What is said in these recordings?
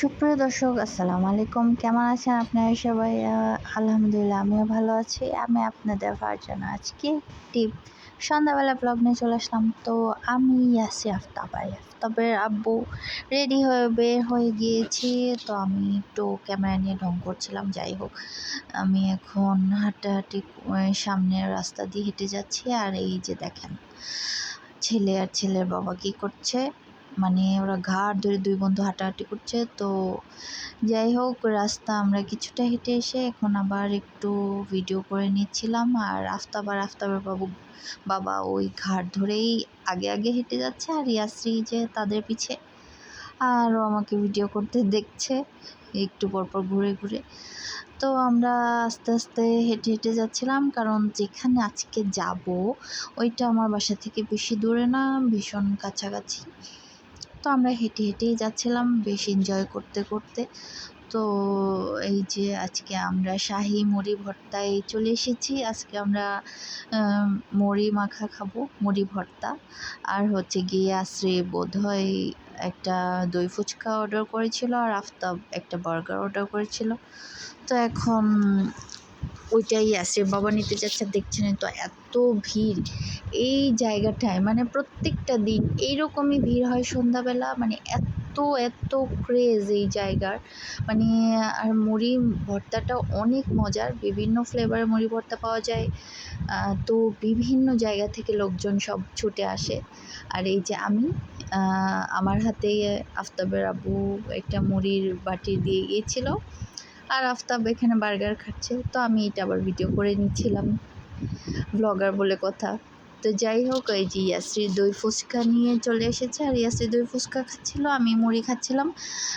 সুপ্রিয় দর্শক, আসসালামু আলাইকুম। কেমন আছেন আপনারা সবাই? আলহামদুলিল্লাহ, আমিও ভালো আছি। আমি আপনাদের ফারজানা আজকে একটি সন্ধ্যাবেলা ব্লগ নিয়ে চলে আসলাম। তো আমি আছি আফতাব আর আফতাবের আব্বু রেডি হয়ে বের হয়ে গিয়েছি। তো আমি একটু ক্যামেরা নিয়ে ঢং করছিলাম। যাই হোক, আমি এখন হাঁটাহাঁটি সামনের রাস্তা দিয়ে হেঁটে যাচ্ছি। আর এই যে দেখেন, ছেলে আর ছেলের বাবা কি করছে? মানে ওরা ঘাট ধরে দুই বন্ধু হাঁটাহাঁটি করছে, তো যাই হোক, রাস্তা আমরা কিছুটা হেঁটে এসে এখন আবার একটু ভিডিও করে নিচ্ছিলাম। আর আফতাব আর আফতাবের বাবু, বাবা ওই ঘাট ধরেই আগে আগে হেঁটে যাচ্ছে আর ইয়াশ্রী যে তাদের পিছে। আর ও আমাকে ভিডিও করতে দেখছে, একটু পরপর ঘুরে ঘুরে। তো আমরা আস্তে আস্তে হেঁটে হেঁটে যাচ্ছিলাম, কারণ যেখানে আজকে যাব, ওইটা আমার বাসা থেকে বেশি দূরে না, ভীষণ কাছাকাছি। তো আমরা হেঁটে হেঁটেই যাচ্ছিলাম, বেশ এনজয় করতে করতে। তো এই যে আজকে আমরা শাহি মুড়ি ভর্তায় চলে এসেছি। আজকে আমরা মুড়ি মাখা খাব, মুড়ি ভর্তা। আর হচ্ছে গিয়ে আশ্রে বোধ হয় একটা দই ফুচকা অর্ডার করেছিল আর আফতাব একটা বার্গার অর্ডার করেছিল। তো এখন ওইটাই আছে, বাবা নিতে যাচ্ছে দেখছেন তো এত ভিড়। এই জায়গাটায় মানে প্রত্যেকটা দিন এইরকমই ভিড় হয় সন্ধ্যাবেলা মানে এত এত ক্রেজ এই জায়গার। মানে আর মুড়ি ভর্তাটা অনেক মজার, বিভিন্ন ফ্লেভারের মুড়ি ভর্তা পাওয়া যায়। তো বিভিন্ন জায়গা থেকে লোকজন সব ছুটে আসে। আর এই যে আমি আমার হাতে আফতাবের আব্বু একটা মুড়ির বাটি দিয়ে গিয়েছিল। আর আফতাব এখানে বার্গার খাচ্ছে। তো আমি এটা আবার ভিডিও করে নিচ্ছিলাম। ব্লগার বলে কথা। তো যাই হোক, এই যে ইয়াশ্রী দই ফুচকা নিয়ে চলে এসেছে। আর ইয়াশ্রী দই ফুচকা খাচ্ছিল, আমি মুড়ি খাচ্ছিলাম।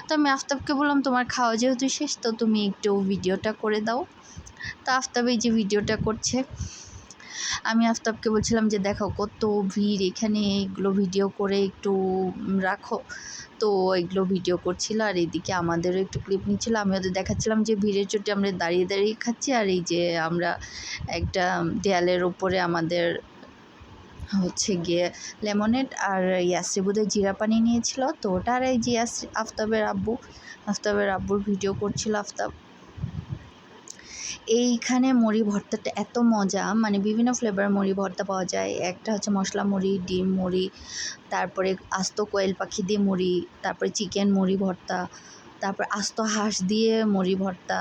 তো আমি আফতাবকে বললাম, তোমার খাওয়া যেহেতু শেষ, তো তুমি একটু ভিডিওটা করে দাও। তো আফতাব এই যে ভিডিওটা করছে। আমি আফতাবকে বলছিলাম যে, দেখো, কত ভিড় এখানে, এগুলো ভিডিও করে একটু রাখো। তো এগুলো ভিডিও করছিল আর এইদিকে আমাদেরও একটু ক্লিপ নিচ্ছিল। আমি ওদের দেখাচ্ছিলাম যে, ভিড়ের চোটে আমরা দাঁড়িয়ে দাঁড়িয়ে খাচ্ছি আর এই যে, আমরা একটা দেয়ালের ওপরে আমাদের হচ্ছে গিয়ে লেমনেড আর ইয়াসরি বোধহয় জিরা পানি নিয়েছিল। তো ওটা আর এই যে আফতাবের আব্বু, আফতাবের আব্বুর ভিডিও করছিল আফতাব। এইখানে মুড়ি ভর্তাটা এত মজা। মানে বিভিন্ন ফ্লেভারের মুড়ি ভর্তা পাওয়া যায়। একটা হচ্ছে মশলা মুড়ি, ডিম মুড়ি, তারপরে আস্ত কোয়েল পাখি দিয়ে মুড়ি, তারপরে চিকেন মুড়ি ভর্তা, তারপর আস্ত হাঁস দিয়ে মুড়ি ভর্তা।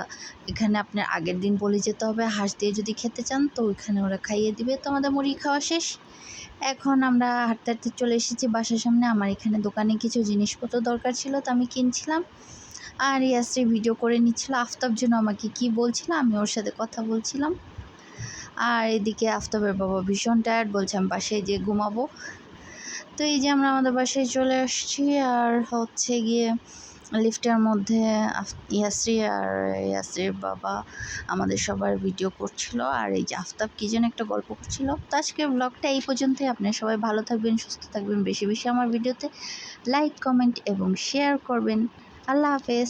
এখানে আপনার আগের দিন বলে যেতে হবে, হাঁস দিয়ে যদি খেতে চান তো ওইখানে ওরা খাইয়ে দিবে। তো আমাদের মুড়ি খাওয়া শেষ। এখন আমরা হাঁটতে হাঁটতে চলে এসেছি বাসার সামনে। আমার এখানে দোকানে কিছু জিনিসপত্র দরকার ছিল তো আমি কিনছিলাম। আর ইয়াশ্রী ভিডিও করে নিচ্ছিল, আফতাব জন্য আমাকে কি বলছিল, আমি ওর সাথে কথা বলছিলাম। আর এদিকে আফতাবের বাবা ভীষণ টায়ার্ড বলছে আমি বাসায় যেয়ে ঘুমাবো। তো এই যে আমরা আমাদের বাসায় চলে আসছি, আর হচ্ছে গিয়ে লিফটের মধ্যে ইয়াশ্রী আর ইয়াশ্রীর বাবা আমাদের সবার ভিডিও করছিল। আর এই যে আফতাব কী যেন একটা গল্প করছিল। তো আজকের ব্লগটা এই পর্যন্তই। আপনারা সবাই ভালো থাকবেন, সুস্থ থাকবেন, বেশি বেশি আমার ভিডিওতে লাইক কমেন্ট এবং শেয়ার করবেন। আল্লাহ হাফেজ।